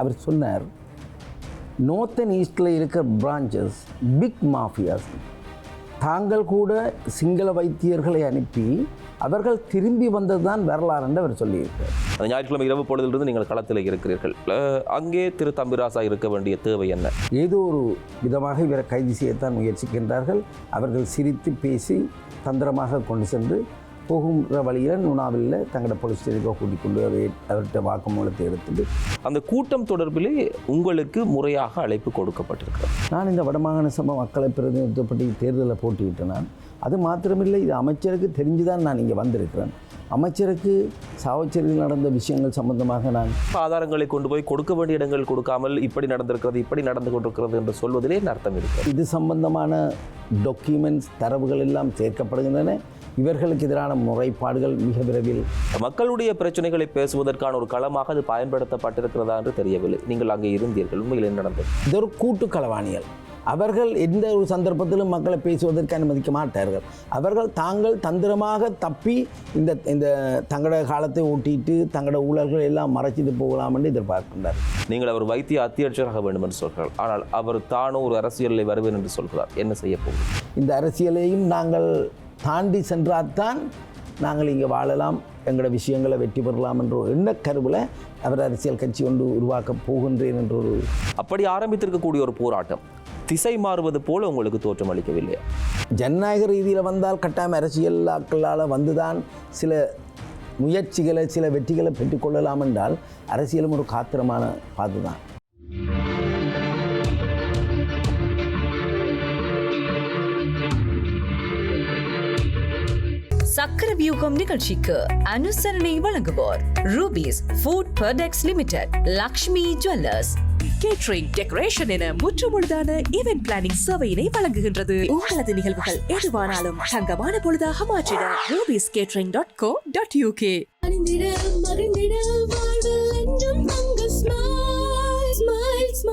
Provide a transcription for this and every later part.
அவர் சொன்னார் நோர்த்தன் ஈஸ்டில் இருக்கிற பிரான்ச்சஸ் பிக் மாஃபியாஸ் தாங்கள் கூட சிங்கள வைத்தியர்களை அனுப்பி அவர்கள் திரும்பி வந்தது தான் வரலாறு என்று அவர் சொல்லியிருக்கார் அந்த ஞாயிற்றுக்கிழமை இரவு பொழுதிலிருந்து நீங்கள் களத்தில் இருக்கிறீர்கள். அங்கே திரு தம்பிராசா இருக்க வேண்டிய தேவை என்ன? ஏதோ ஒரு விதமாக இவரை கைது செய்யத்தான் முயற்சிக்கின்றார்கள். அவர்கள் சிரித்து பேசி தந்திரமாக கொண்டு சென்று போகின்ற வழியில் நுணாவில் தங்களோட போலீஸ் ஸ்டேஷனுக்கு கூட்டிக் கொண்டு அவை அவர்கிட்ட வாக்குமூலத்தை எடுத்துட்டு அந்த கூட்டம் தொடர்பிலே உங்களுக்கு முறையாக அழைப்பு கொடுக்கப்பட்டிருக்கிறது நான் இந்த வடமாகாண சபை மக்களை பிரதிநிதித்துவப்பட்டு தேர்தலில் போட்டியிட்டேன் நான். அது மாத்திரமில்லை இது அமைச்சருக்கு தெரிஞ்சுதான் நான் இங்கே வந்திருக்கிறேன். அமைச்சருக்கு சாவச்சேரியில் நடந்த விஷயங்கள் சம்பந்தமாக நான் ஆதாரங்களை கொண்டு போய் கொடுக்க வேண்டிய இடங்கள் கொடுக்காமல் இப்படி நடந்திருக்கிறது இப்படி நடந்து கொண்டிருக்கிறது என்று சொல்வதிலே அர்த்தம் இருக்கு? இது சம்பந்தமான டாக்குமெண்ட்ஸ் தரவுகள் எல்லாம் சேர்க்கப்படுகின்றன. இவர்களுக்கு எதிரான முறைப்பாடுகள் மிக விரைவில் மக்களுடைய பிரச்சனைகளை பேசுவதற்கான ஒரு களமாக அது பயன்படுத்தப்பட்டிருக்கிறதா என்று தெரியவில்லை. நீங்கள் அங்கே இருந்தீர்கள். உண்மையில் என்ன நடந்தது? இது ஒரு கூட்டு களவாணிகள் அவர்கள் எந்த ஒரு சந்தர்ப்பத்திலும் மக்களை பேசுவதற்கு அனுமதிக்க மாட்டார்கள். அவர்கள் தாங்கள் தந்திரமாக தப்பி இந்த இந்த தங்களோட காலத்தை ஓட்டிட்டு தங்களோட ஊழல்கள் எல்லாம் மறைச்சிட்டு போகலாம் என்று எதிர்பார்க்கின்றார். நீங்கள் அவர் வைத்திய அத்தியட்சராக வேண்டும் என்று சொல்கிறார். ஆனால் அவர் தானும் ஒரு அரசியலில் வருவேன் என்று சொல்கிறார். என்ன செய்ய போகும் இந்த அரசியலையும் நாங்கள் தாண்டி சென்றால்தான் நாங்கள் இங்கே வாழலாம் எங்களோட விஷயங்களை வெற்றி பெறலாம் என்ற ஒரு எண்ணக்கருவில் அவர் அரசியல் கட்சி ஒன்று உருவாக்கப் போகின்றேன் என்ற ஒரு அப்படி ஆரம்பித்திருக்கக்கூடிய ஒரு போராட்டம் திசை மாறுவது போல உங்களுக்கு தோற்றம் அளிக்கவில்லையா? ஜனநாயக ரீதியில் வந்தால் கட்டாயம் அரசியலாக்களால் வந்துதான் சில முயற்சிகளை சில வெற்றிகளை பெற்றுக்கொள்ளலாம் என்றால் அரசியலும் ஒரு காத்திரமான பாதுதான். சக்கர வியூகம் நிகழ்ச்சிக்கு அனுசரணை வழங்குவோர் Rubys food products limited Lakshmi jewellers catering decoration என முற்றுமுழுதான ஈவென்ட் பிளானிங் சேவையினை வழங்குகின்றது. உங்களது நிகழ்வுகள் எதுவானாலும் தங்கமான பொழுதாக மாற்றிட Rubys catering dot co dot UK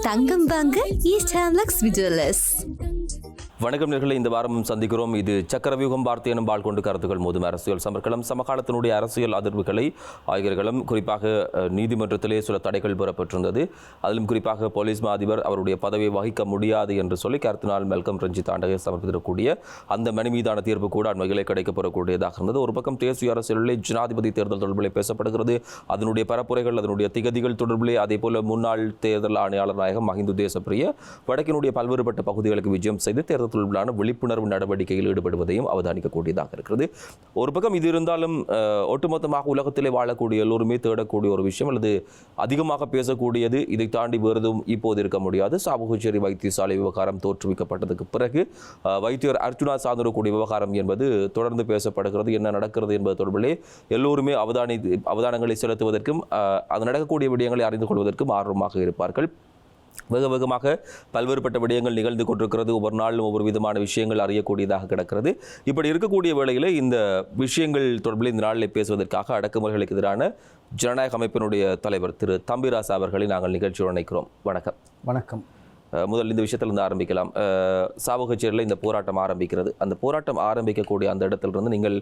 தங்கம் வாங்க ஈஸ்ட் ஹேம்லக்ஸ் விஜுவலர்ஸ் வணக்கம் நேர்களை இந்த வாரமும் சந்திக்கிறோம். இது சக்கரவியூகம் வார்த்தை எனும் பால் கொண்டு கருத்துக்கள் மோதும் அரசியல் சமர்க்களம். சமகாலத்தினுடைய அரசியல் அதிர்வுகளை ஆய்வர்களும் குறிப்பாக நீதிமன்றத்திலே சில தடைகள் பெறப்பட்டிருந்தது. அதிலும் குறிப்பாக போலீஸ் மா அதிபர் அவருடைய பதவியை வகிக்க முடியாது என்று சொல்லி கருத்தினால் மெல்கம் ரஞ்சித் ஆண்டகை சமர்ப்பித்திருக்கக்கூடிய அந்த மனு மீதான தீர்ப்பு கூட அண்மையிலே கிடைக்கப்பெறக்கூடியதாக இருந்தது. ஒரு பக்கம் தேசிய அரசியலிலே ஜனாதிபதி தேர்தல் தொடர்பிலே பேசப்படுகிறது. அதனுடைய பரப்புரைகள் அதனுடைய திகதிகள் தொடர்பிலே அதே போல முன்னாள் தேர்தல் ஆணையாளர் நாயகம் மஹிந்து தேசப்பிரிய வடக்கினுடைய பல்வேறுபட்ட பகுதிகளுக்கு விஜயம் செய்து தேர்தல் தொடர்பிலான விழிப்புணர்வு நடவடிக்கையில் ஈடுபடுவதையும் அவதானிக்கக்கூடியதாக இருக்கிறது. ஒரு பக்கம் இது இருந்தாலும் ஒட்டுமொத்தமாக உலகத்திலே வாழக்கூடிய எல்லோருமே தேடக்கூடிய ஒரு விஷயம் அல்லது அதிகமாக பேசக்கூடியது இதை தாண்டி வேறதும் இப்போது இருக்க முடியாது. சாபுகுச்சேரி வைத்தியசாலை விவகாரம் தோற்றுவிக்கப்பட்டதுக்கு பிறகு வைத்தியர் அர்ஜுனா சார்ந்திருக்கக்கூடிய விவகாரம் என்பது தொடர்ந்து பேசப்படுகிறது. என்ன நடக்கிறது என்பது தொடர்பிலே எல்லோருமே அவதானி அவதானங்களை செலுத்துவதற்கும் அது நடக்கக்கூடிய விடயங்களை அறிந்து கொள்வதற்கும் ஆர்வமாக இருப்பார்கள். வெகு வேகமாக பல்வேறுபட்ட விடயங்கள் நிகழ்ந்து கொண்டிருக்கிறது. ஒவ்வொரு நாளும் ஒவ்வொரு விதமான விஷயங்கள் அறியக்கூடியதாக கிடக்கிறது. இப்படி இருக்கக்கூடிய வேளையில் இந்த விஷயங்கள் தொடர்பில் இந்த நாளில் பேசுவதற்காக அடக்குமுறைகளுக்கு எதிரான ஜனநாயக அமைப்பினுடைய தலைவர் திரு தம்பிராசா அவர்களை நாங்கள் நிகழ்ச்சியோடு இணைக்கிறோம். வணக்கம். வணக்கம். முதல் இந்த விஷயத்திலிருந்து ஆரம்பிக்கலாம். சாவகச்சேரியில் இந்த போராட்டம் ஆரம்பிக்கிறது. அந்த போராட்டம் ஆரம்பிக்கக்கூடிய அந்த இடத்திலிருந்து நீங்கள்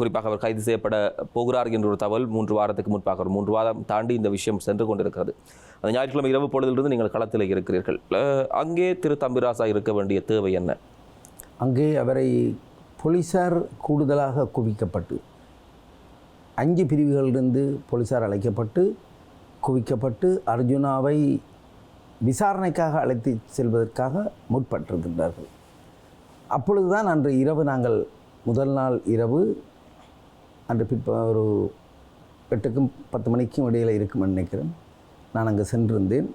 குறிப்பாக அவர் கைது செய்யப்பட போகிறார் என்ற ஒரு தகவல் மூன்று வாரத்துக்கு முன்பாக ஒரு மூன்று வாரம் தாண்டி இந்த விஷயம் சென்று கொண்டிருக்கிறது. அந்த ஞாயிற்றுக்கிழமை இரவு பொழுதிலிருந்து நீங்கள் களத்தில் இருக்கிறீர்கள். அங்கே திரு தம்பிராசா இருக்க வேண்டிய தேவை என்ன? அங்கே அவரை போலீசார் கூடுதலாக குவிக்கப்பட்டு அஞ்சு பிரிவுகளிலிருந்து போலீசார் அழைக்கப்பட்டு குவிக்கப்பட்டு அர்ஜுனாவை விசாரணைக்காக அழைத்து செல்வதற்காக முற்பட்டிருக்கின்றார்கள். அப்பொழுதுதான் அன்று இரவு நாங்கள் முதல் நாள் இரவு அன்று பிற்ப ஒரு எட்டுக்கும் பத்து மணிக்கும் இடையில் இருக்கும்னு நினைக்கிறேன். நான் அங்கே சென்றிருந்தேன்.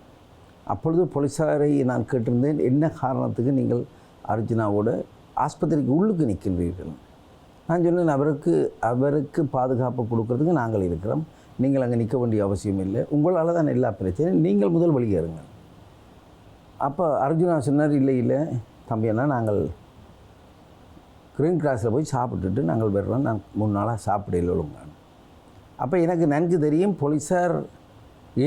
அப்பொழுது போலீஸாரை நான் கேட்டிருந்தேன் என்ன காரணத்துக்கு நீங்கள் அர்ஜுனாவோட ஆஸ்பத்திரிக்கு உள்ளுக்கு நிற்கின்றீர்கள்? நான் சொன்னேன் அவருக்கு அவருக்கு பாதுகாப்பு கொடுக்கறதுக்கு நாங்கள் இருக்கிறோம். நீங்கள் அங்கே நிற்க வேண்டிய அவசியம் இல்லை. உங்களால் தான் எல்லா பிரச்சனையும் நீங்கள் முதல் வெளியேறுங்கள் அப்போ அர்ஜுனா சொன்னார் இல்லை இல்லை தம்பியண்ணா நாங்கள் கிரீன் கிராஸில் போய் சாப்பிட்டுட்டு நாங்கள் வர்றோம் நான் மூணு நாளாக சாப்பிடல ஒழுங்க அப்போ எனக்கு நன்கு தெரியும் போலீஸார்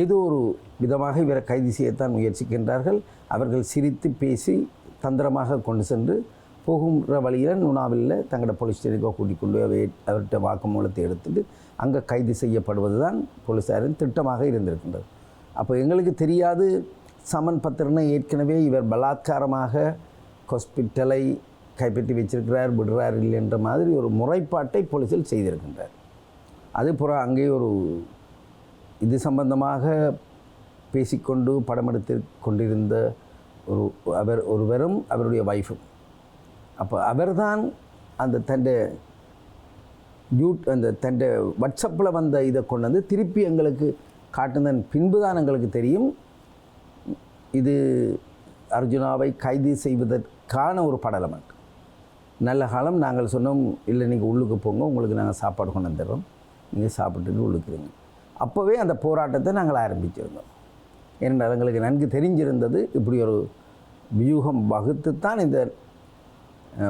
ஏதோ ஒரு விதமாக இவரை கைது செய்யத்தான் முயற்சிக்கின்றார்கள். அவர்கள் சிரித்து பேசி தந்திரமாக கொண்டு சென்று போகின்ற வழியில் நுணாவில் தங்களோட போலீஸ் ஸ்டேஷனுக்கு கூட்டிக் கொண்டு போய் அவை அவர்கிட்ட வாக்குமூலத்தை எடுத்துட்டு அங்கே கைது செய்யப்படுவது தான் போலீஸாரின் திட்டமாக இருந்திருக்கின்றது. அப்போ எங்களுக்கு தெரியாது சமன் பத்திரனை ஏற்கனவே இவர் பலாத்காரமாக ஹாஸ்பிட்டலை கைப்பற்றி வச்சிருக்கிறார் விடுறார் இல்லை என்ற மாதிரி ஒரு முறைப்பாட்டை போலீஸில் செய்திருக்கின்றார். அது புற அங்கே ஒரு இது சம்பந்தமாக பேசிக்கொண்டு படம் எடுத்து கொண்டிருந்த ஒரு அவர் ஒருவரும் அவருடைய ஒய்ஃபும் அப்போ அவர்தான் அந்த தன்னை யூட் அந்த தன்னை வாட்ஸ்அப்பில் வந்த இதை கொண்டு வந்து திருப்பி எங்களுக்கு காட்டுனதன் பின்பு தான் எங்களுக்கு தெரியும். இது அர்ஜுனாவை கைது செய்வதற்கான ஒரு படலம் அது. நல்ல காலம் நாங்கள் சொன்னோம் இல்லை நீங்கள் உள்ளுக்கு போங்க உங்களுக்கு நாங்கள் சாப்பாடு கொண்டு வந்துடுறோம். நீங்கள் சாப்பிட்டுட்டு உள்ளுக்குறீங்க அப்போவே அந்த போராட்டத்தை நாங்கள் ஆரம்பிச்சிருந்தோம். ஏனென்றால் எங்களுக்கு நன்கு தெரிஞ்சிருந்தது இப்படி ஒரு வியூகம் வகுத்து தான் இந்த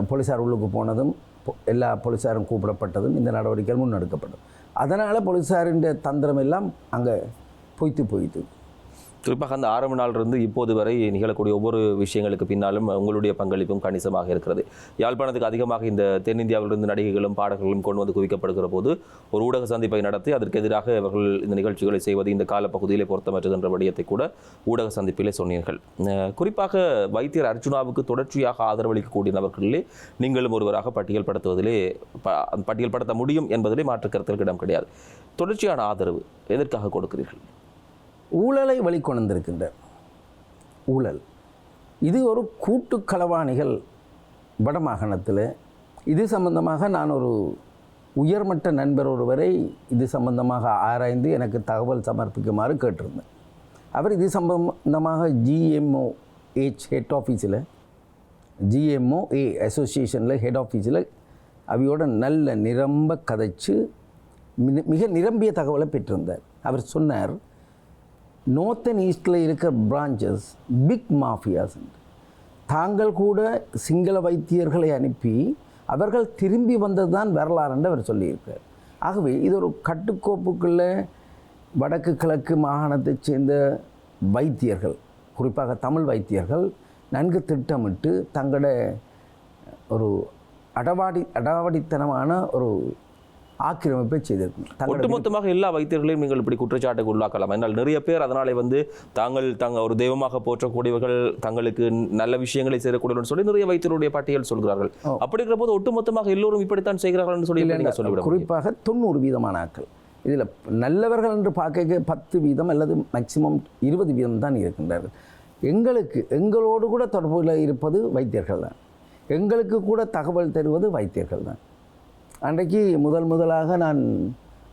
போலீஸார் உள்ளுக்கு போனதும் பொ- எல்லா போலீஸாரும் கூப்பிடப்பட்டதும் இந்த நடவடிக்கைகள் முன்னெடுக்கப்பட்டது அதனால் போலீஸாரின் தந்திரம் எல்லாம் அங்கே பொய்த்து போயிட்டு குறிப்பாக அந்த ஆரம்ப நாளிலிருந்து இப்போது வரை நிகழக்கூடிய ஒவ்வொரு விஷயங்களுக்கு பின்னாலும் உங்களுடைய பங்களிப்பும் கணிசமாக இருக்கிறது. யாழ்ப்பாணத்துக்கு அதிகமாக இந்த தென்னிந்தியாவிலிருந்து நடிகைகளும் பாடகர்களும் கொண்டு வந்து குவிக்கப்படுகிற போது ஒரு ஊடக சந்திப்பை நடத்தி அதற்கு எதிராக அவர்கள் இந்த நிகழ்ச்சிகளை செய்வது இந்த காலப்பகுதியிலே பொருத்தமற்றது என்ற விடயத்தை கூட ஊடக சந்திப்பிலே சொன்னீர்கள். குறிப்பாக வைத்தியர் அர்ஜுனாவுக்கு தொடர்ச்சியாக ஆதரவளிக்கக்கூடிய நபர்களிலே நீங்களும் ஒருவராக பட்டியல்படுத்துவதிலே ப- பட்டியல்படுத்த முடியும் என்பதிலே மாற்று கருத்திற்கு இடம் கிடையாது. தொடர்ச்சியான ஆதரவு எதற்காக கொடுக்கிறீர்கள்? ஊழலை வழிகொணர்ந்திருக்கின்றார் ஊழல். இது ஒரு கூட்டு களவாணிகள் வடமாகாணத்தில். இது சம்பந்தமாக நான் ஒரு உயர்மட்ட நண்பர் ஒருவரை இது சம்பந்தமாக ஆராய்ந்து எனக்கு தகவல் சமர்ப்பிக்குமாறு கேட்டிருந்தேன். அவர் இது சம்பந்தமாக ஜிஎம்ஓ ஏச் ஹெட் ஆஃபீஸில் ஜிஎம்ஓ ஏ அசோசியேஷனில் ஹெட் ஆஃபீஸில் அவையோட நல்ல நிரம்ப கதைச்சு மிக- மிக நிரம்பிய தகவலை பெற்றிருந்தார். அவர் சொன்னார் நோர்த்தன் ஈஸ்டில் இருக்கிற பிரான்ச்சஸ் பிக் மாஃபியாஸ் தாங்கள் கூட சிங்கள வைத்தியர்களை அனுப்பி அவர்கள் திரும்பி வந்தது தான் வரலாறு என்று அவர் சொல்லியிருக்கார் ஆகவே இது ஒரு கட்டுக்கோப்புக்குள்ளே வடக்கு கிழக்கு மாகாணத்தைச் சேர்ந்த வைத்தியர்கள் குறிப்பாக தமிழ் வைத்தியர்கள் நன்கு திட்டமிட்டு தங்களோட ஒரு அடவாடி அடாவடித்தனமான ஒரு ஆக்கிரமிப்பை செய்திருக்கும் ஒட்டுமொத்தமாக எல்லா வைத்தியர்களையும் நீங்கள் இப்படி குற்றச்சாட்டுக்கு உள்ளாக்கலாம். என்னால் நிறைய பேர் அதனாலே வந்து தாங்கள் தாங்க ஒரு தெய்வமாக போற்றக்கூடியவர்கள் தங்களுக்கு நல்ல விஷயங்களை செய்யக்கூடியவர்கள் சொல்லி நிறைய வைத்தியருடைய பட்டியல் சொல்கிறார்கள். அப்படி இருக்கிற போது ஒட்டுமொத்தமாக எல்லோரும் இப்படித்தான் செய்கிறார்கள் சொல்லி எப்படி நீங்க சொல்லிவிட? குறிப்பாக தொண்ணூறு வீதமான ஆட்கள் இதில் நல்லவர்கள் என்று பார்க்க பத்து வீதம் அல்லது மேக்சிமம் இருபது வீதம் தான் இருக்கின்றார்கள். எங்களுக்கு எங்களோடு கூட தொடர்பில் இருப்பது வைத்தியர்கள் தான். எங்களுக்கு கூட தகவல் தருவது வைத்தியர்கள் தான். அன்றைக்கு முதல் முதலாக நான்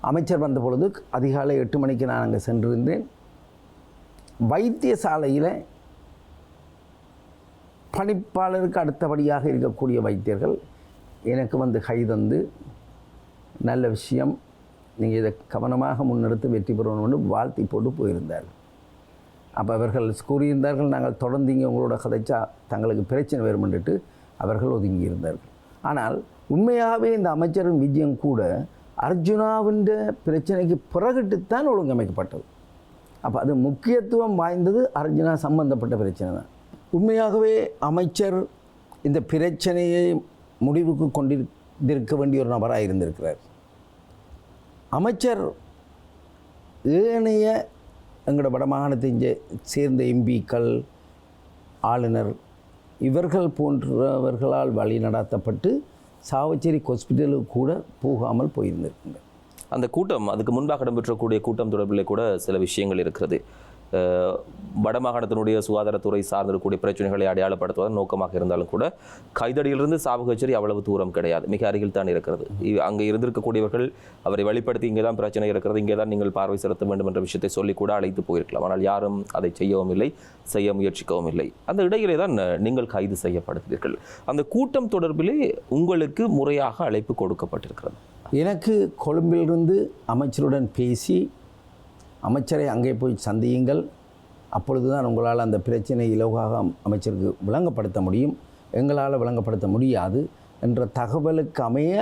அமைச்சர் வந்த பொழுது அதிகாலை எட்டு மணிக்கு நான் அங்கே சென்றிருந்தேன். வைத்தியசாலையில் பணிப்பாளருக்கு அடுத்தபடியாக இருக்கக்கூடிய வைத்தியர்கள் எனக்கு வந்து கைதந்து நல்ல விஷயம் நீங்கள் இதை கவனமாக முன்னெடுத்து வெற்றி பெறணும்னு வாழ்த்தி போட்டு போயிருந்தார்கள். அப்போ அவர்கள் கூறியிருந்தார்கள் நாங்கள் தொடர்ந்து இங்கே உங்களோட கதைச்சா தங்களுக்கு பிரச்சனை வருமென்றுட்டு அவர்கள் ஒதுங்கி இருந்தார்கள் ஆனால் உண்மையாகவே இந்த அமைச்சரின் விஜயம் கூட அர்ஜுனாவின் பிரச்சனைக்கு பிறகுட்டுத்தான் ஒழுங்கமைக்கப்பட்டது. அப்போ அது முக்கியத்துவம் வாய்ந்தது அர்ஜுனா சம்பந்தப்பட்ட பிரச்சனை தான். உண்மையாகவே அமைச்சர் இந்த பிரச்சனையை முடிவுக்கு கொண்டிருக்க வேண்டிய ஒரு நபராக இருந்திருக்கிறார். அமைச்சர் ஏனைய எங்களோட வடமாகாணத்தை சேர்ந்த எம்பிக்கள் ஆளுநர் இவர்கள் போன்றவர்களால் வழி நடாத்தப்பட்டு சாவச்சேரி ஹாஸ்பிட்டலுக்கு கூட போகாமல் போயிருந்திருக்குங்க. அந்த கூட்டம் அதுக்கு முன்பாக இடம்பெற்றக்கூடிய கூட்டம் தொடர்பில் கூட சில விஷயங்கள் இருக்கிறது. வடமாகாணத்தினுடைய சுகாதாரத்துறை சார்ந்திருக்கக்கூடிய பிரச்சனைகளை அடையாளப்படுத்துவதன் நோக்கமாக இருந்தாலும் கூட கைதடியிலிருந்து சாவகச்சேரி அவ்வளவு தூரம் கிடையாது. மிக அருகில் தான் இருக்கிறது. இ- அங்கே இருந்திருக்கக்கூடியவர்கள் அவரை வெளிப்படுத்தி இங்கே தான் பிரச்சனை இருக்கிறது இங்கே தான் நீங்கள் பார்வை செலுத்த வேண்டும் என்ற விஷயத்தை சொல்லி கூட அழைத்து போயிருக்கலாம். ஆனால் யாரும் அதை செய்யவும் இல்லை செய்ய முயற்சிக்கவும் இல்லை. அந்த இடையிலே தான் நீங்கள் கைது செய்யப்படுகிறீர்கள். அந்த கூட்டம் தொடர்பிலே உங்களுக்கு முறையாக அழைப்பு கொடுக்கப்பட்டிருக்கிறது. எனக்கு கொழும்பிலிருந்து அமைச்சருடன் பேசி அமைச்சரை அங்கே போய் சந்தியுங்கள். அப்பொழுது தான் உங்களால் அந்த பிரச்சனை இலவாக அமைச்சருக்கு விளங்கப்படுத்த முடியும். எங்களால் விளங்கப்படுத்த முடியாது என்ற தகவலுக்கு அமைய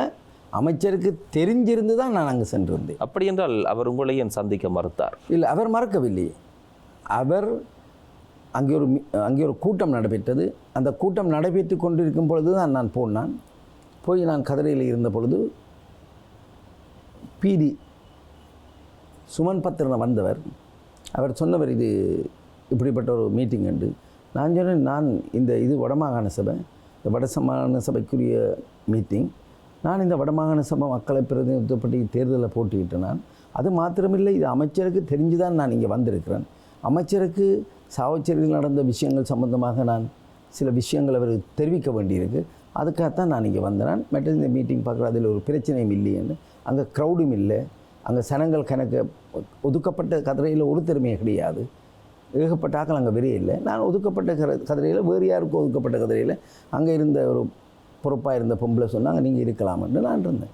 அமைச்சருக்கு தெரிஞ்சிருந்து தான் நான் அங்கே சென்றிருந்தேன். அப்படி என்றால் அவர் உங்களை ஏன் சந்திக்க மறுத்தார்? இல்லை அவர் மறக்கவில்லை. அவர் அங்கே ஒரு அங்கே ஒரு கூட்டம் நடைபெற்றது. அந்த கூட்டம் நடைபெற்று கொண்டிருக்கும் பொழுது தான் நான் போனான். போய் நான் கதிரையில் இருந்த பொழுது பிடி சுமன் பத்திரன் வந்தவர். அவர் சொன்னவர் இது இப்படிப்பட்ட ஒரு மீட்டிங் உண்டு. நான் சொன்னேன் நான் இந்த இது வடமாகாண சபை இந்த வடசமாகாண சபைக்குரிய மீட்டிங் நான் இந்த வடமாகாண சபை மக்களை பிரதிநிதித்துவப்பட்டு தேர்தலில் போட்டிக்கிட்டேன் நான் அது மாத்திரமில்லை இது அமைச்சருக்கு தெரிஞ்சு தான் நான் இங்கே வந்திருக்கிறேன். அமைச்சருக்கு சாவச்சேரியில் நடந்த விஷயங்கள் சம்பந்தமாக நான் சில விஷயங்கள் அவர் தெரிவிக்க வேண்டியிருக்கு. அதுக்காகத்தான் நான் இங்கே வந்தேன். மற்ற இந்த மீட்டிங் பார்க்குற அதில் ஒரு பிரச்சனையும் இல்லைன்னு அங்கே க்ரௌடும் இல்லை. அங்கே சனங்கள் கணக்கு ஒதுக்கப்பட்ட கதிரையில் ஒரு திறமையே கிடையாது. ஏகப்பட்ட ஆக்கள் அங்கே வெறியே இல்லை. நான் ஒதுக்கப்பட்ட கதிரையில் வேறு யாருக்கும் ஒதுக்கப்பட்ட கதிரையில் அங்கே இருந்த ஒரு பொறுப்பாக இருந்த பொம்பளை சொன்னாங்க நீங்கள் இருக்கலாம்னு நான் இருந்தேன்.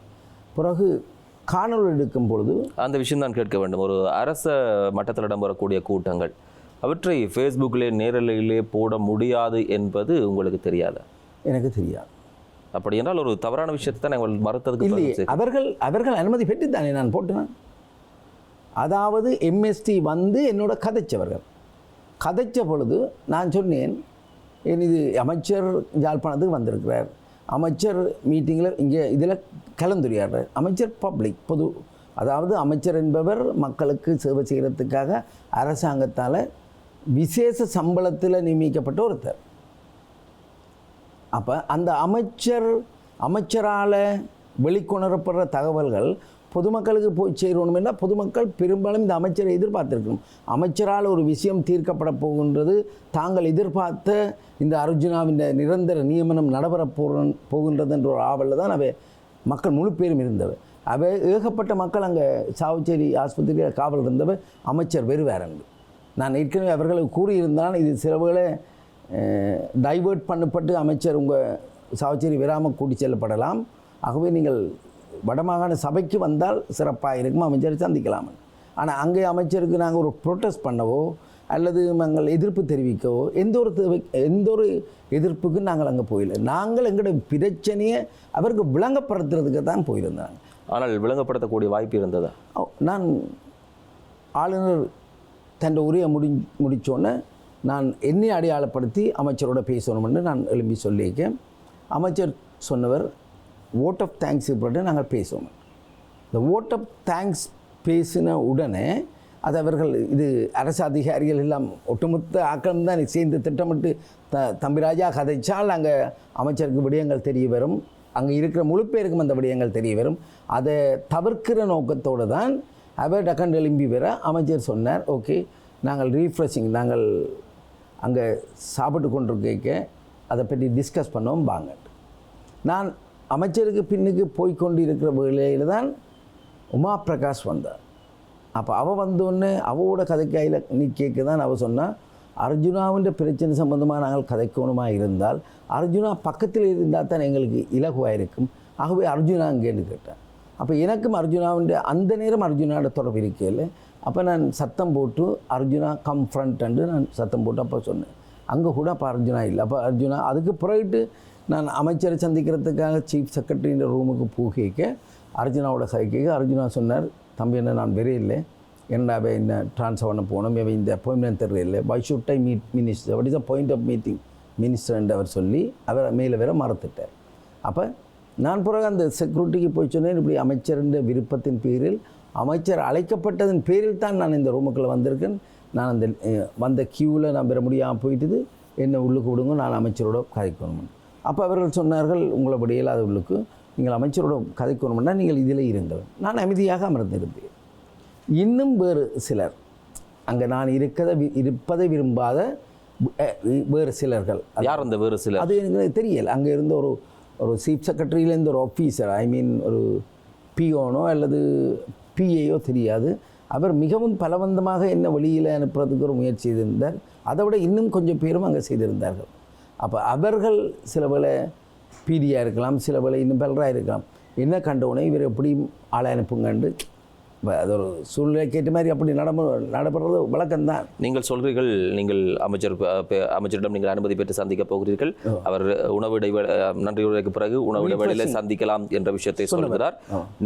பிறகு காணொளி எடுக்கும் பொழுது அந்த விஷயம் தான் கேட்க வேண்டும். ஒரு அரச மட்டத்தில் இடம்பெறக்கூடிய கூட்டங்கள் அவற்றை ஃபேஸ்புக்கிலே நேரலையிலே போட முடியாது என்பது உங்களுக்கு தெரியாதா? எனக்கு தெரியாது. அப்படி என்றால் ஒரு தவறான விஷயத்தை தான் நாங்கள் மறுத்ததுக்கு சரி. அவர்கள் அவர்கள் அனுமதி பெற்று தானே நான் போட்டேன் அதாவது எம்எஸ்டி வந்து என்னோட கதைச்சவர்கள். கதைச்ச பொழுது நான் சொன்னேன் என் இது அமைச்சர் யாழ்ப்பாணத்துக்கு வந்திருக்கிறார். அமைச்சர் மீட்டிங்கில் இங்கே இதில் கலந்துரையாடுறார் அமைச்சர் பப்ளிக் பொது அதாவது அமைச்சர் என்பவர் மக்களுக்கு சேவை செய்கிறதுக்காக அரசாங்கத்தால் விசேஷ சம்பளத்தில் நியமிக்கப்பட்ட ஒருத்தர். அப்போ அந்த அமைச்சர் அமைச்சரால் வெளிக்கொணரப்படுற தகவல்கள் பொதுமக்களுக்கு போய் சேரணும்னா பொதுமக்கள் பெரும்பாலும் இந்த அமைச்சரை எதிர்பார்த்துருக்கணும். அமைச்சரால் ஒரு விஷயம் தீர்க்கப்பட போகின்றது தாங்கள் எதிர்பார்த்த இந்த அர்ஜுனாவின் நிரந்தர நியமனம் நடைபெறப் போகிற போகின்றது என்ற ஒரு ஆவலில் தான் அவை மக்கள் முழு பேரும் இருந்தவை. அவை ஏகப்பட்ட மக்கள் அங்கே சாவச்சேரி ஆஸ்பத்திரியில் காவல் இருந்தவை அமைச்சர் வெறுவேறன் நான் ஏற்கனவே அவர்களுக்கு கூறியிருந்தான் இது சிலவுகளை டைவர்ட் பண்ணப்பட்டு அமைச்சர் உங்கள் சாவச்சேரி விராம கூட்டி செல்லப்படலாம். ஆகவே நீங்கள் வடமாகாண சபைக்கு வந்தால் சிறப்பாக இருக்கும். அமைச்சரை சந்திக்கலாம். ஆனால் அங்கே அமைச்சருக்கு நாங்கள் ஒரு ப்ரொட்டஸ்ட் பண்ணவோ அல்லது நாங்கள் எதிர்ப்பு தெரிவிக்கவோ எந்த ஒரு தேவை எந்த ஒரு எதிர்ப்புக்கும் நாங்கள் அங்கே போயிடல நாங்கள் எங்களுடைய பிரச்சனையை அவருக்கு விளங்கப்படுத்துறதுக்கு தான் போயிருந்தாங்க. ஆனால் விளங்கப்படுத்தக்கூடிய வாய்ப்பு இருந்ததா? நான் ஆளுநர் தன் உரையை முடி முடித்தோன்னே நான் என்னை அடையாளப்படுத்தி அமைச்சரோட பேசணும்னு நான் எழும்பி சொல்லியிருக்கேன். அமைச்சர் சொன்னவர் ஓட் ஆஃப் தேங்க்ஸ் போட்டு நாங்கள் பேசுவோம். இந்த ஓட் ஆஃப் தேங்க்ஸ் பேசின உடனே அது அவர்கள் இது அரசு அதிகாரிகள் எல்லாம் ஒட்டுமொத்த ஆக்கம் தான் சேர்ந்து திட்டமிட்டு த தம்பிராஜா கதைச்சால் அங்கே அமைச்சருக்கு விடயங்கள் தெரிய வரும். அங்கே இருக்கிற முழு பேருக்கும் அந்த விடயங்கள் தெரிய வரும். அதை தவிர்க்கிற நோக்கத்தோடு தான் அவர் டக்கன் எழும்பி வர அமைச்சர் சொன்னார். ஓகே நாங்கள் ரீஃப்ரெஷிங் நாங்கள் அங்கே சாப்பிட்டு கொண்டிருக்க அதை பற்றி டிஸ்கஸ் பண்ணவும் வாங்க. நான் அமைச்சருக்கு பின்னுக்கு போய்க்கொண்டு இருக்கிற வேளையில் தான் உமா பிரகாஷ் வந்தார். அப்போ அவள் வந்தோடனே அவளோட கதைக்காயில் நீ கேட்க தான் அவள் சொன்னால் அர்ஜுனாவின் பிரச்சனை சம்பந்தமாக நாங்கள் கதைக்கணுமா இருந்தால் அர்ஜுனா பக்கத்தில் இருந்தால் தான் எங்களுக்கு இலகுவாக இருக்கும். ஆகவே அர்ஜுனா அங்கேன்னு கேட்டேன் அப்போ எனக்கும் அர்ஜுனாவின் அந்த நேரம் அர்ஜுனாவோட தொடர்பு இருக்கையில் அப்போ நான் சத்தம் போட்டு அர்ஜுனா கம்ஃப்ரண்ட்டு நான் சத்தம் போட்டு அப்போ சொன்னேன். அங்கே கூட அப்போ அர்ஜுனா இல்லை. அப்போ அர்ஜுனா அதுக்கு பிறகு நான் அமைச்சரை சந்திக்கிறதுக்காக சீஃப் செக்ரட்டரியின் ரூமுக்கு போகிக்க அர்ஜுனாவோட சைக்கிக்கு அர்ஜுனா சொன்னார் தம்பி என்ன நான் வெறே இல்லை என்ன அவை என்ன ட்ரான்ஸ்ஃபர் பண்ண போகணும் இவன் இந்த அப்பாயின்மெண்ட் தெரியல. Why should I meet minister what is the point of meeting minister என்று அவர் சொல்லி அவர் மேலே வேற மறந்துட்டார் அப்போ நான் பிறகு அந்த செக்யூரிட்டிக்கு போய் சொன்னேன் இப்படி அமைச்சரின் விருப்பத்தின் பேரில் அமைச்சர் அழைக்கப்பட்டதன் பேரில் தான் நான் இந்த ரூமுக்குள்ளே வந்திருக்கேன். நான் அந்த வந்த க்யூவில் நான் பெற முடியாமல் போயிட்டுது. என்னை உள்ளுக்கு விடுங்க நான் அமைச்சரோட கதைக்கணும். அப்போ அவர்கள் சொன்னார்கள் உங்களை விட இயலாத உள்ளுக்கு நீங்கள் அமைச்சரோட கதைக்கணும்னா நீங்கள் இதில் இருங்கள். நான் அமைதியாக அமர்ந்திருந்தேன். இன்னும் வேறு சிலர் அங்கே நான் இருக்கதை வி- இருப்பதை விரும்பாத வேறு சிலர்கள். யார் அந்த வேறு சிலர்? அது எனக்கு தெரியல. அங்கே இருந்த ஒரு ஒரு சீஃப் செக்ரட்டரியிலேருந்து ஒரு ஆஃபீஸர் ஐ மீன் ஒரு பிஓனோ அல்லது பிஏயோ தெரியாது. அவர் மிகவும் பலவந்தமாக என்ன வெளியில் அனுப்புறதுக்கு ஒரு முயற்சி செய்திருந்தார். அதை விட இன்னும் கொஞ்சம் பேரும் அங்கே செய்திருந்தார்கள். அப்போ அவர்கள் சில வேளை பிடியாக இருக்கலாம் சில வேளை இன்னும் பலராக இருக்கலாம். என்ன கண்டவுடனே இவர் எப்படி ஆளை அனுப்புங்கன்று அது ஒரு சூழ்நிலைக்கு ஏற்ற மாதிரி அப்படி நடம நடைபெறது வழக்கம்தான். நீங்கள் சொல்கிறீர்கள் நீங்கள் அமைச்சர் அமைச்சரிடம் நீங்கள் அனுமதி பெற்று சந்திக்க போகிறீர்கள். அவர் உணவு இடைவேளை நன்றி உரைக்கு பிறகு உணவு இடைவேளையில் சந்திக்கலாம் என்ற விஷயத்தை சொல்கிறார்.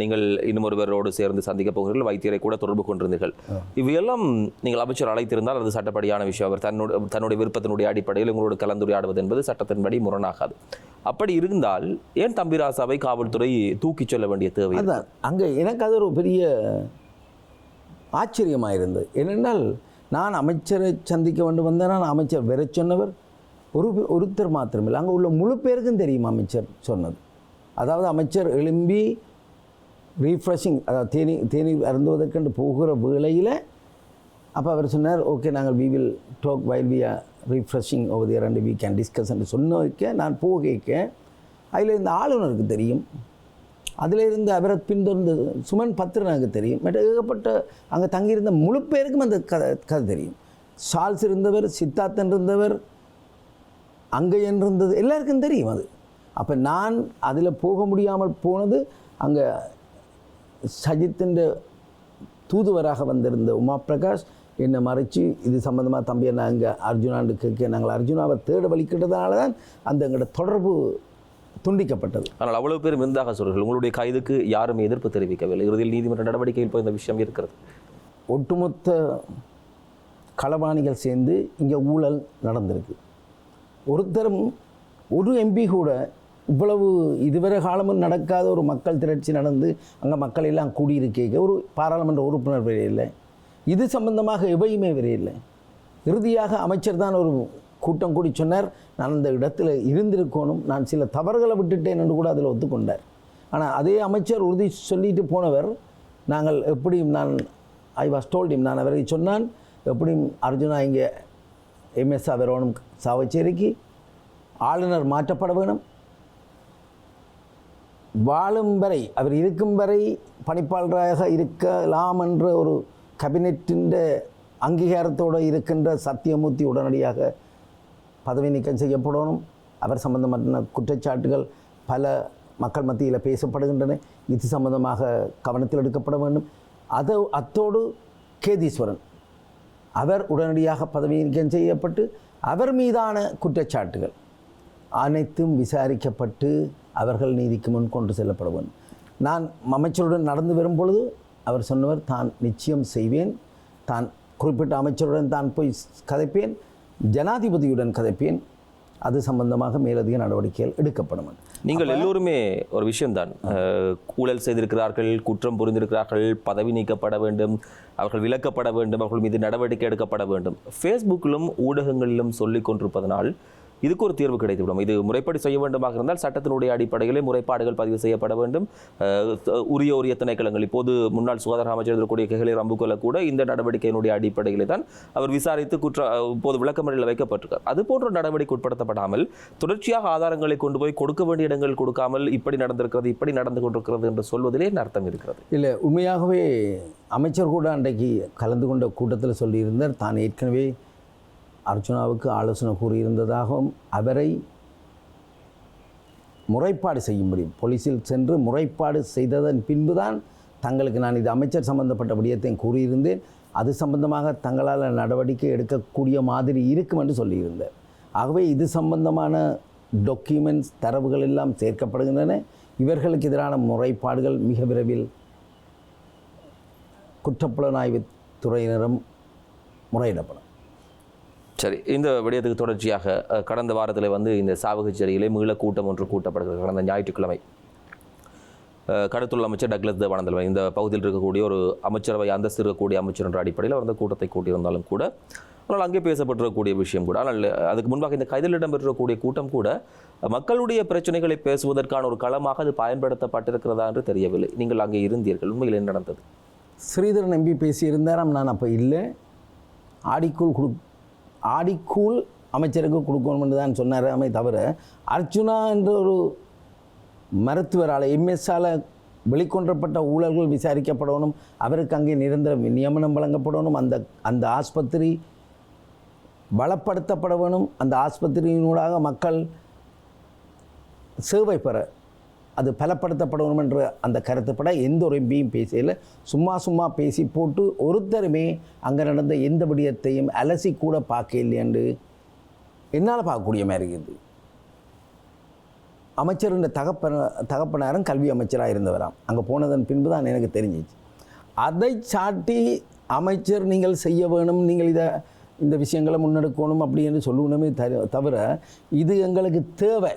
நீங்கள் இன்னும் ஒருவரோடு சேர்ந்து சந்திக்க போகிறீர்கள் வைத்தியரை கூட தொடர்பு கொண்டிருந்தீர்கள். இவையெல்லாம் நீங்கள் அமைச்சர் அழைத்திருந்தால் அது சட்டப்படியான விஷயம். அவர் தன்னோட தன்னுடைய விருப்பத்தினுடைய அடிப்படையில் உங்களோடு கலந்துரையாடுவது என்பது சட்டத்தின்படி முரணாகாது. அப்படி இருந்தால் ஏன் தம்பிராசாவை காவல்துறை தூக்கிச் செல்ல வேண்டிய தேவை? அங்கே எனக்கு அது ஒரு பெரிய ஆச்சரியமாக இருந்தது ஏனென்றால் நான் அமைச்சரை சந்திக்க வேண்டும் வந்தேன் நான் அமைச்சர் வர சொன்னவர். ஒரு ஒருத்தர் மாத்திரமில்லை. அங்கே உள்ள முழு பேருக்கும் தெரியும் அமைச்சர் சொன்னது. அதாவது அமைச்சர் எழும்பி ரீஃப்ரெஷிங் அதாவது தேனி தேனி அருந்துவதற்கென்று போகிற வேளையில் அப்போ அவர் சொன்னார் ஓகே நாங்கள் we will talk while we are refreshing over there and we can discuss என்று சொன்ன வைக்க நான் போக அதில் இந்த ஆளுநருக்கு தெரியும். அதிலிருந்து அவரை பின்தொடர்ந்து சுமன் பத்திரனுக்கு தெரியும். மற்ற ஏகப்பட்ட அங்கே தங்கியிருந்த முழு பேருக்கும் அந்த கதை கதை தெரியும். சால்ஸ் இருந்தவர் சித்தார்த்தன் இருந்தவர் அங்கையன் இருந்தது எல்லாருக்கும் தெரியும் அது. அப்போ நான் அதில் போக முடியாமல் போனது அங்கே சஜித்தின் தூதுவராக வந்திருந்த உமா பிரகாஷ் என்னை மறைச்சு இது சம்மந்தமாக தம்பியை நாங்கள் அர்ஜுனான்னு கேட்க நாங்கள் அர்ஜுனாவை தேட வலிக்கிறதுனால தான் அந்த எங்களோட தொடர்பு துண்டிக்கப்பட்டது. ஆனால் அவ்வளவு பேர் விருந்தாக சொல்கிறீர்கள். உங்களுடைய கைதுக்கு யாரும் எதிர்ப்பு தெரிவிக்கவில்லை. இறுதியில் நீதிமன்ற நடவடிக்கையில் போய் இந்த விஷயம் இருக்கிறது. ஒட்டுமொத்த களவாணிகள் சேர்ந்து இங்கே ஊழல் நடந்திருக்கு. ஒருத்தரும் ஒரு எம்பி கூட இவ்வளவு இதுவரை காலமும் நடக்காத ஒரு மக்கள் திரட்சி நடந்து அங்கே மக்கள் எல்லாம் கூடியிருக்க ஒரு பாராளுமன்ற உறுப்பினர் வரையில்லை. இது சம்பந்தமாக எவையுமே வரையில்லை. இறுதியாக அமைச்சர் தான் ஒரு கூட்டம் கூடி சொன்னார் நான் அந்த இடத்துல இருந்திருக்கணும். நான் சில தவறுகளை விட்டுட்டேன் என்று கூட அதில் ஒத்துக்கொண்டார். ஆனால் அதே அமைச்சர் உறுதி சொல்லிட்டு போனவர் நாங்கள் எப்படியும் நான் ஐ வாஸ் டோல்டிம் நான் அவரை சொன்னான் எப்படியும் அர்ஜுனா இங்கே எம்எஸ்ஆ வரணும் சாவச்சேரிக்கு ஆளுநர் மாற்றப்பட வேணும். வாழும் வரை அவர் இருக்கும் வரை பணிப்பாளராக இருக்கலாம் என்ற ஒரு கபினெட்டின் அங்கீகாரத்தோடு இருக்கின்ற சத்தியமூர்த்தி உடனடியாக பதவி நீக்கம் செய்யப்படணும். அவர் சம்பந்தமான குற்றச்சாட்டுகள் பல மக்கள் மத்தியில் பேசப்படுகின்றன. இது சம்பந்தமாக கவனத்தில் எடுக்கப்பட வேண்டும். அது அத்தோடு கேதீஸ்வரன். அவர் உடனடியாக பதவி நீக்கம் செய்யப்பட்டு அவர் மீதான குற்றச்சாட்டுகள் அனைத்தும் விசாரிக்கப்பட்டு அவர்கள் நீதிக்கு முன் கொண்டு செல்லப்பட வேண்டும். நான் அமைச்சருடன் நடந்து வரும் பொழுது அவர் சொன்னவர் தான் நிச்சயம் செய்வேன். தான் குறிப்பிட்ட அமைச்சருடன் தான் போய் கதைப்பேன். ஜனாதிபதியுடன் கதைப்பேன். அது சம்பந்தமாக மேலதிக நடவடிக்கைகள் எடுக்கப்படும். நீங்கள் எல்லோருமே ஒரு விஷயம்தான். ஊழல் செய்திருக்கிறார்கள் குற்றம் புரிந்திருக்கிறார்கள் பதவி நீக்கப்பட வேண்டும் அவர்கள் விலக்கப்பட வேண்டும் அவர்கள் மீது நடவடிக்கை எடுக்கப்பட வேண்டும். ஃபேஸ்புக்கிலும் ஊடகங்களிலும் சொல்லிக் கொண்டிருப்பதனால் இதுக்கு ஒரு தீர்வு கிடைத்துவிடும். இது முறைப்படி செய்ய வேண்டுமாக இருந்தால் சட்டத்தினுடைய அடிப்படையிலே முறைப்பாடுகள் பதிவு செய்யப்பட வேண்டும். உரிய உரிய திணைக்களங்கள் இப்போது முன்னாள் சுகாதார அமைச்சர் இருக்கக்கூடிய கெஹலே ரம்புகோல கூட இந்த நடவடிக்கையினுடைய அடிப்படையிலே தான் அவர் விசாரித்து குற்ற இப்போது விளக்கமறையில் வைக்கப்பட்டிருக்கார். அது போன்ற நடவடிக்கை உட்படுத்தப்படாமல் தொடர்ச்சியாக ஆதாரங்களை கொண்டு போய் கொடுக்க வேண்டிய இடங்கள் கொடுக்காமல் இப்படி நடந்திருக்கிறது இப்படி நடந்து கொண்டிருக்கிறது என்று சொல்வதிலே அர்த்தம் இருக்கிறது? இல்லை உண்மையாகவே அமைச்சர் கூட அன்றைக்கு கலந்து கொண்ட கூட்டத்தில் சொல்லியிருந்தார். தான் ஏற்கனவே அர்ச்சுனாவுக்கு ஆலோசனை கூறியிருந்ததாகவும் அவரை முறைப்பாடு செய்யும்படி போலீஸில் சென்று முறைப்பாடு செய்ததன் பின்புதான் தங்களுக்கு நான் இது அமைச்சர் சம்பந்தப்பட்ட விடயத்தை கூறியிருந்தேன். அது சம்பந்தமாக தங்களால் நடவடிக்கை எடுக்கக்கூடிய மாதிரி இருக்கும் என்று சொல்லியிருந்தேன். ஆகவே இது சம்பந்தமான டாக்குமெண்ட்ஸ் தரவுகள் எல்லாம் சேர்க்கப்படுகின்றன. இவர்களுக்கு எதிரான முறைப்பாடுகள் மிக விரைவில் குற்றப்புலனாய்வு துறையினரும் முறையிடப்படும். சரி இந்த விடயத்துக்கு தொடர்ச்சியாக கடந்த வாரத்தில் வந்து இந்த சாவகச்சேரியிலே மீள கூட்டம் ஒன்று கூட்டப்படுகிறது. கடந்த ஞாயிற்றுக்கிழமை கடத்துள்ள அமைச்சர் டக்ளஸ் தேவானந்தல் இந்த பகுதியில் இருக்கக்கூடிய ஒரு அமைச்சரவை அந்தஸ்து இருக்கக்கூடிய அமைச்சர் என்ற அடிப்படையில் அவர் அந்த கூட்டத்தை கூட்டியிருந்தாலும் கூட ஆனால் அங்கே பேசப்பட்டிருக்கக்கூடிய விஷயம் கூட ஆனால் அதுக்கு முன்பாக இந்த கைதில் இடம்பெற்றக்கூடிய கூட்டம் கூட மக்களுடைய பிரச்சனைகளை பேசுவதற்கான ஒரு களமாக அது பயன்படுத்தப்பட்டிருக்கிறதா என்று தெரியவில்லை. நீங்கள் அங்கே இருந்தீர்கள் உண்மையில் என்ன நடந்தது? ஸ்ரீதரன் எம்பி பேசியிருந்தாராம் நான் அப்போ இல்லை. ஆடிக்குள் கொடு ஆடிக்கூழ் அமைச்சருக்கு கொடுக்கணும்னு தான் சொன்னாராமே தவிர அர்ச்சுனா என்ற ஒரு மருத்துவரால் எம்எஸ்ஸால் வெளிக்கொண்டப்பட்ட ஊழல்கள் விசாரிக்கப்படணும். அவருக்கு அங்கே நிரந்தர நியமனம் வழங்கப்படணும். அந்த அந்த ஆஸ்பத்திரி பலப்படுத்தப்பட வேணும். அந்த ஆஸ்பத்திரியினூடாக மக்கள் சேவை பெற அது பலப்படுத்தப்படணும் என்ற அந்த கருத்துப்பட எந்த ஒரு எம்பியும் பேசல. சும்மா சும்மா பேசி போட்டு ஒருத்தருமே அங்கே நடந்த எந்த விடயத்தையும் அலசி கூட பார்க்க இல்லையாண்டு என்னால் பார்க்கக்கூடிய மாதிரி இருக்குது. அமைச்சருடைய தகப்பன தகப்பனாரும் கல்வி அமைச்சராக இருந்தவராம். அங்கே போனதன் பின்பு தான் எனக்கு தெரிஞ்சிச்சு. அதை சாட்டி அமைச்சர் நீங்கள் செய்ய வேணும் நீங்கள் இதை இந்த விஷயங்களை முன்னெடுக்கணும் அப்படின்னு சொல்லணுமே தவிர இது எங்களுக்கு தேவை.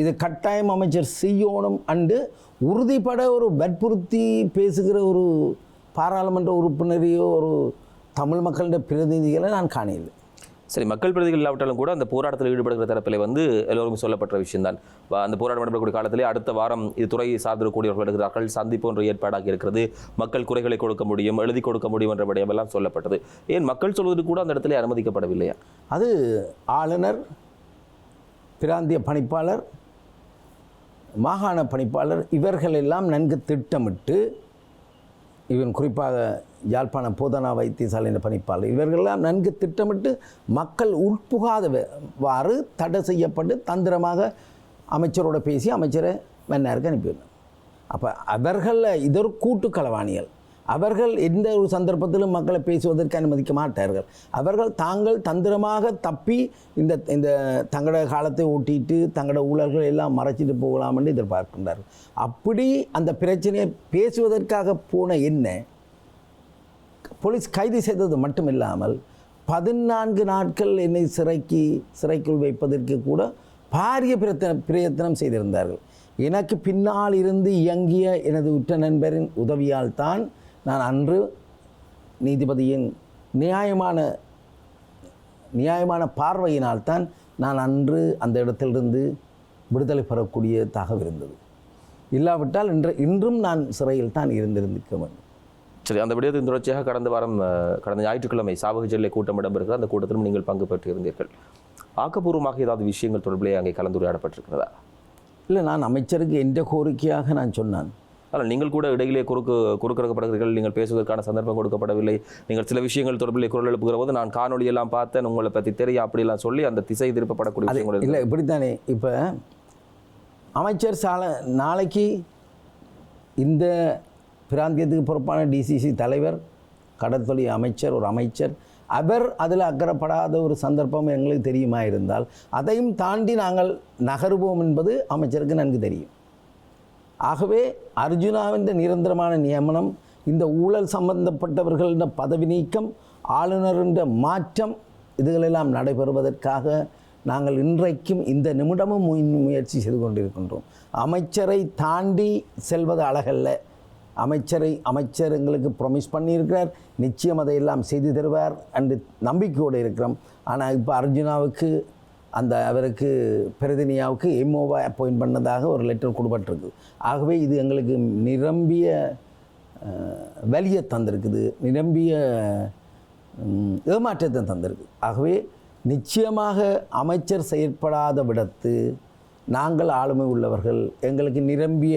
இது கட்டாயம் அமைச்சர் செய்யணும் அண்டு உறுதிப்பட ஒரு வற்புறுத்தி பேசுகிற ஒரு பாராளுமன்ற உறுப்பினரையோ ஒரு தமிழ் மக்களுடைய பிரதிநிதிகளை நான் காணவில்லை. சரி மக்கள் பிரதிகள் இல்லாவிட்டாலும் கூட அந்த போராட்டத்தில் ஈடுபடுகிற தரப்பில் வந்து எல்லோருக்கும் சொல்லப்பட்ட விஷயம்தான். அந்த போராட்டம் நடைபெறக்கூடிய காலத்திலே அடுத்த வாரம் இது துறை சார்ந்திருக்கக்கூடியவர்கள் வருகிறார்கள். சந்திப்பு ஒன்று ஏற்பாடாகி இருக்கிறது. மக்கள் குறைகளை கொடுக்க முடியும் எழுதி கொடுக்க முடியும் என்ற விடயமெல்லாம் சொல்லப்பட்டது. ஏன் மக்கள் சொல்வது கூட அந்த இடத்துல அனுமதிக்கப்படவில்லையா? அது ஆளுநர் பிராந்திய பணிப்பாளர் மாகாண பணிப்பாளர் இவர்களெல்லாம் நன்கு திட்டமிட்டு இவன் குறிப்பாக யாழ்ப்பாண போதனா வைத்தியசாலையின் பணிப்பாளர் இவர்களெல்லாம் நன்கு திட்டமிட்டு மக்கள் உட்புகாதவாறு தடை செய்யப்பட்டு தந்திரமாக அமைச்சரோட பேசி அமைச்சரை மன்னாருக்கு அனுப்பியிருந்தார் அப்போ அவர்களில் இதொரு கூட்டு களவாணிகள். அவர்கள் எந்த ஒரு சந்தர்ப்பத்திலும் மக்களை பேசுவதற்கு அனுமதிக்க மாட்டார்கள். அவர்கள் தாங்கள் தந்திரமாக தப்பி இந்த இந்த தங்களோட காலத்தை ஓட்டிட்டு தங்களோட ஊழல்கள் எல்லாம் மறைச்சிட்டு போகலாம் என்று எதிர்பார்க்கின்றார்கள். அப்படி அந்த பிரச்சனையை பேசுவதற்காக போன என்ன? போலீஸ் கைது செய்தது மட்டும் இல்லாமல் பதினான்கு நாட்கள் என்னை சிறைக்கு சிறைக்குள் வைப்பதற்கு கூட பாரிய பிரயத்தனம் பிரயத்தனம் செய்திருந்தார்கள். எனக்கு பின்னால் இருந்து இயங்கிய எனது உற்ற நண்பரின் உதவியால் தான் நான் அன்று நீதிபதியின் நியாயமான நியாயமான பார்வையினால் தான் நான் அன்று அந்த இடத்திலிருந்து விடுதலை பெறக்கூடியதாக இருந்தது. இல்லாவிட்டால் இன்று இன்றும் நான் சிறையில் தான் இருந்திருந்திருக்க வேண்டும். சரி அந்த விடயத்தின் தொடர்ச்சியாக கடந்த வாரம் கடந்த ஞாயிற்றுக்கிழமை சாவக ஜெல்லை கூட்டம் இடம்பெறுகிறது. அந்த கூட்டத்திலும் நீங்கள் பங்கு பெற்றிருந்தீர்கள். ஆக்கப்பூர்வமாக ஏதாவது விஷயங்கள் தொடர்பிலே அங்கே கலந்துரையாடப்பட்டிருக்கிறதா? இல்லை நான் அமைச்சருக்கு எந்த கோரிக்கையாக நான் சொன்னான்? ஆனால் நீங்கள் கூட இடையிலே குறுக்கு குறுக்கிறக்கப்படுகிறீர்கள் நீங்கள் பேசுவதற்கான சந்தர்ப்பம் கொடுக்கப்படவில்லை. நீங்கள் சில விஷயங்கள் தொடர்பிலே குரல் எழுப்புகிற போது நான் காணொளி எல்லாம் பார்த்தேன். உங்களை பற்றி தெரியும் அப்படிலாம் சொல்லி அந்த திசை திருப்பப்படக்கூடிய இல்லை இப்படித்தானே. இப்போ அமைச்சர் சால நாளைக்கு இந்த பிராந்தியத்துக்கு பொறுப்பான டிசிசி தலைவர் கடற்தொழில் அமைச்சர் ஒரு அமைச்சர் அவர் அதில் அக்கறைப்படாத ஒரு சந்தர்ப்பம் எங்களுக்கு தெரியுமா இருந்தால் அதையும் தாண்டி நாங்கள் நகருவோம் என்பது அமைச்சருக்கு நன்கு தெரியும். ஆகவே அர்ஜுனாவின் நிரந்தரமான நியமனம் இந்த ஊழல் சம்பந்தப்பட்டவர்களின் பதவி நீக்கம் ஆளுநரின் மாற்றம் இதுகளெல்லாம் நடைபெறுவதற்காக நாங்கள் இன்றைக்கும் இந்த நிமிடமும் முன் முயற்சி செய்து கொண்டிருக்கின்றோம். அமைச்சரை தாண்டி செல்வது அழகல்ல. அமைச்சரை அமைச்சர் எங்களுக்கு ப்ரொமிஸ் பண்ணியிருக்கிறார். நிச்சயம் அதையெல்லாம் செய்து தருவார். என்று நம்பிக்கையோடு இருக்கிறோம். ஆனால் இப்போ அர்ஜுனாவுக்கு அந்த அவருக்கு பிரதினியாவுக்கு எம்ஓவை அப்பாயிண்ட் பண்ணதாக ஒரு லெட்டர் கொடுப்பட்டிருக்கு. ஆகவே இது எங்களுக்கு நிரம்பிய வலியை தந்திருக்குது. நிரம்பிய ஏமாற்றத்தை தந்திருக்கு. ஆகவே நிச்சயமாக அமைச்சர் செயற்படாத விடத்து நாங்கள் ஆளுமை உள்ளவர்கள் எங்களுக்கு நிரம்பிய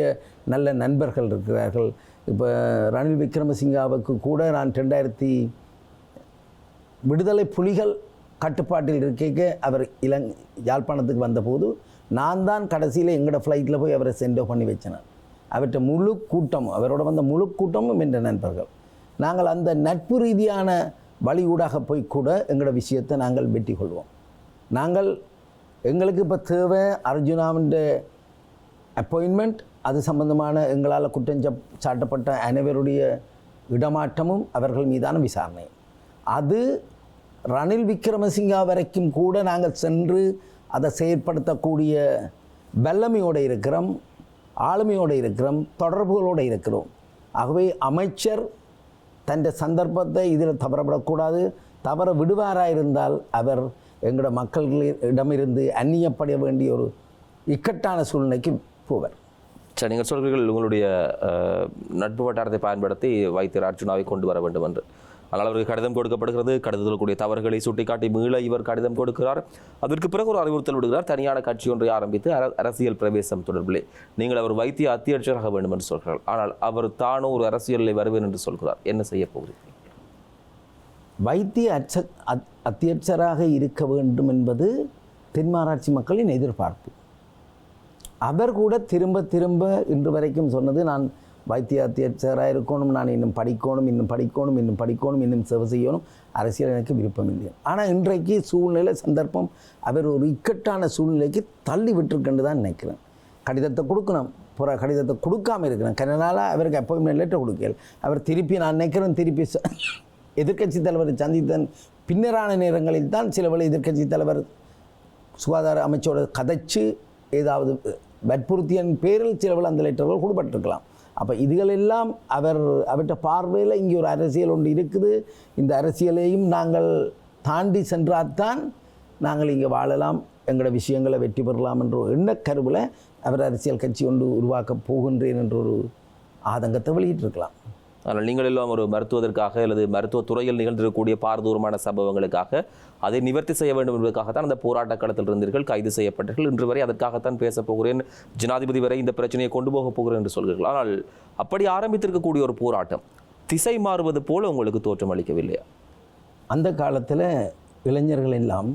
நல்ல நண்பர்கள் இருக்கிறார்கள். இப்போ ரணில் விக்ரமசிங்காவுக்கு கூட நான் ரெண்டாயிரத்தி விடுதலை புலிகள் கட்டுப்பாட்டில் இருக்க அவர் இலங் யாழ்ப்பாணத்துக்கு வந்தபோது நான் தான் கடைசியில் எங்களோட ஃப்ளைட்டில் போய் அவரை சென்டோ பண்ணி வச்சேன் அவர்கிட்ட முழு கூட்டமும் அவரோட வந்த முழு கூட்டமும் என்ற நண்பர்கள். நாங்கள் அந்த நட்பு ரீதியான வழி ஊடாக போய் கூட எங்களோட விஷயத்தை நாங்கள் வெற்றி கொள்வோம் நாங்கள் எங்களுக்கு இப்போ தேவை அர்ஜுனாவின் அப்பாயின்மெண்ட் அது சம்பந்தமான எங்களால் குற்றம் சாட்டப்பட்ட அனைவருடைய இடமாற்றமும் அவர்கள் மீதான விசாரணை அது ரணில் விக்ரமசிங்கா வரைக்கும் கூட நாங்கள் சென்று அதை செயற்படுத்தக்கூடிய வல்லமையோடு இருக்கிறோம் ஆளுமையோடு இருக்கிறோம் தொடர்புகளோடு இருக்கிறோம். ஆகவே அமைச்சர் தன் சந்தர்ப்பத்தை இதில் தவறப்படக்கூடாது தவற விடுவாராக இருந்தால் அவர் எங்களோட மக்களிடமிருந்து அந்நியப்பட வேண்டிய ஒரு இக்கட்டான சூழ்நிலைக்கு போவர். சரி நீங்கள் சொல்கிறீர்கள் உங்களுடைய நட்பு வட்டாரத்தை பயன்படுத்தி வைத்தியர் அர்ஜுனாவை கொண்டு வர வேண்டும் என்று ஆனால் அவருக்கு கடிதம் கொடுக்கப்படுகிறது. கடிதத்தில் கூடிய தவறுகளை சுட்டிக்காட்டி மீள இவர் கடிதம் கொடுக்கிறார். அதற்கு பிறகு ஒரு அறிவுறுத்தல் விடுகிறார். தனியான கட்சி ஒன்றை ஆரம்பித்து அரசியல் பிரவேசம் தொடர்பிலே. நீங்கள் அவர் வைத்திய அத்தியட்சராக வேண்டும் என்று சொல்கிறார். ஆனால் அவர் தானும் ஒரு அரசியலில் வருவேன் என்று சொல்கிறார். என்ன செய்ய போகிறீர்கள்? வைத்திய அச்ச அத்தியட்சராக இருக்க வேண்டும் என்பது தென்மாராட்சி மக்களின் எதிர்பார்ப்பு. அவர் கூட திரும்ப திரும்ப இன்று வரைக்கும் சொன்னது நான் வைத்தியாத்தியராக இருக்கணும் நான் இன்னும் படிக்கணும் இன்னும் படிக்கணும் இன்னும் படிக்கணும் இன்னும் சேவை செய்யணும். அரசியல் எனக்கு விருப்பம் இல்லை. ஆனால் இன்றைக்கு சூழ்நிலை சந்தர்ப்பம் அவர் ஒரு இக்கட்டான சூழ்நிலைக்கு தள்ளி விட்டுருக்கேன்னு தான் நினைக்கிறேன். கடிதத்தை கொடுக்கணும். புற கடிதத்தை கொடுக்காம இருக்கிறேன் கனனால அவருக்கு அப்பாயின்மெண்ட் லெட்டர் கொடுக்கல. அவர் திருப்பி நான் நினைக்கிறேன் திருப்பி ச- எதிர்க்கட்சி சந்தித்தன் பின்னரான நேரங்களில் தான் சில வேளை எதிர்க்கட்சி தலைவர் சுகாதார அமைச்சரோட கதைச்சு ஏதாவது வற்புறுத்தியன் பேரில் சில வேளை அந்த லெட்டர்கள் கொடுப்பட்டிருக்கலாம். அப்போ இதுகளெல்லாம் அவர் அவர்கிட்ட பார்வையில் இங்கே ஒரு அரசியல் ஒன்று இருக்குது. இந்த அரசியலையும் நாங்கள் தாண்டி சென்றால்தான் நாங்கள் இங்கே வாழலாம் எங்களோட விஷயங்களை வெற்றி பெறலாம் என்ற எண்ண கருவில் அவர் அரசியல் கட்சி ஒன்று உருவாக்கப் போகின்றேன் என்ற ஒரு ஆதங்கத்தை வெளியிட்டிருக்கலாம். ஆனால் நீங்கள் எல்லாம் ஒரு மருத்துவதற்காக அல்லது மருத்துவ துறையில் நிகழ்ந்திருக்கக்கூடிய பாரதூரமான சம்பவங்களுக்காக அதை நிவர்த்தி செய்ய வேண்டும் என்பதற்காகத்தான் அந்த போராட்ட களத்தில் இருந்தீர்கள் கைது செய்யப்பட்டீர்கள். இன்று வரை அதற்காகத்தான் பேசப் போகிறேன். ஜனாதிபதி வரை இந்த பிரச்சனையை கொண்டு போக போகிறேன் என்று சொல்கிறீர்கள். ஆனால் அப்படி ஆரம்பித்திருக்கக்கூடிய ஒரு போராட்டம் திசை மாறுவது போல உங்களுக்கு தோற்றம் அளிக்கவில்லையா? அந்த காலத்தில் இளைஞர்கள் எல்லாம்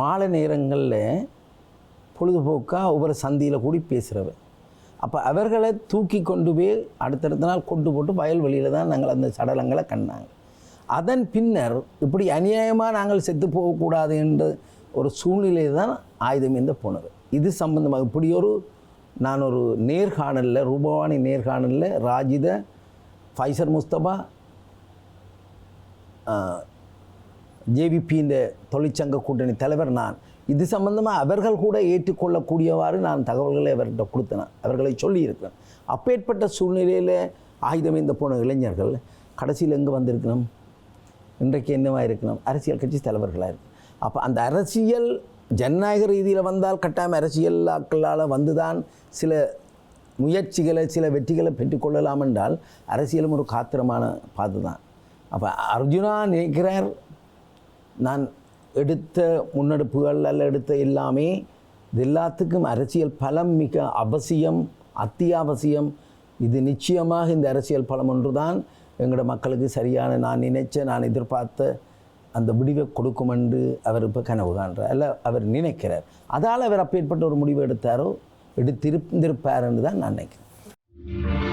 மாலை நேரங்களில் பொழுதுபோக்காக ஒவ்வொரு சந்தியில் கூடி பேசுகிறவன் அப்போ அவர்களை தூக்கி கொண்டு போய் அடுத்தடுத்த நாள் கொண்டு போட்டு வயல்வெளியில் தான் நாங்கள் அந்த சடலங்களை கண்டாங்க. அதன் பின்னர் இப்படி அநியாயமாக நாங்கள் செத்து போகக்கூடாது என்ற ஒரு சூழ்நிலை தான் ஆயுதம் இந்த போனது. இது சம்பந்தமாக இப்படி ஒரு நான் ஒரு நேர்காணலில் ரூபவாணி நேர்காணலில் ராஜித ஃபைசர் முஸ்தபா ஜேவிபி இந்த தொழிற்சங்க கூட்டணி தலைவர் நான் இது சம்பந்தமாக அவர்கள் கூட ஏற்றுக்கொள்ளக்கூடியவாறு நான் தகவல்களை அவர்கிட்ட கொடுத்தேன். அவர்களை சொல்லியிருக்கிறேன். அப்பேற்பட்ட சூழ்நிலையில் ஆயுதம் இந்த போன இளைஞர்கள் கடைசியில் எங்கே வந்திருக்கணும்? இன்றைக்கு என்னவாக இருக்கணும்? அரசியல் கட்சி தலைவர்களாக இருக்கு அப்போ அந்த அரசியல் ஜனநாயக ரீதியில் வந்தால் கட்டாயம் அரசியலாக்களால் வந்து தான் சில முயற்சிகளை சில வெற்றிகளை பெற்றுக்கொள்ளலாம் என்றால் அரசியலும் ஒரு காத்திரமான பாது தான் அப்போ அர்ஜுனா நினைக்கிறார் நான் எடுத்த முன்னெடுப்புகள் அல்ல எடுத்த எல்லாமே இது எல்லாத்துக்கும் அரசியல் பலம் மிக அவசியம் அத்தியாவசியம். இது நிச்சயமாக இந்த அரசியல் பலம் ஒன்று தான் எங்களோட மக்களுக்கு சரியான நான் நினைச்ச நான் எதிர்பார்த்த அந்த முடிவை கொடுக்கும் என்று அவர் இப்போ கனவு காண்றார். அல்ல அவர் நினைக்கிறார். அதால் அவர் அப்பேற்பட்ட ஒரு முடிவு எடுத்தாரோ எடுத்திருந்திருப்பார் என்று தான் நான் நினைக்கிறேன்.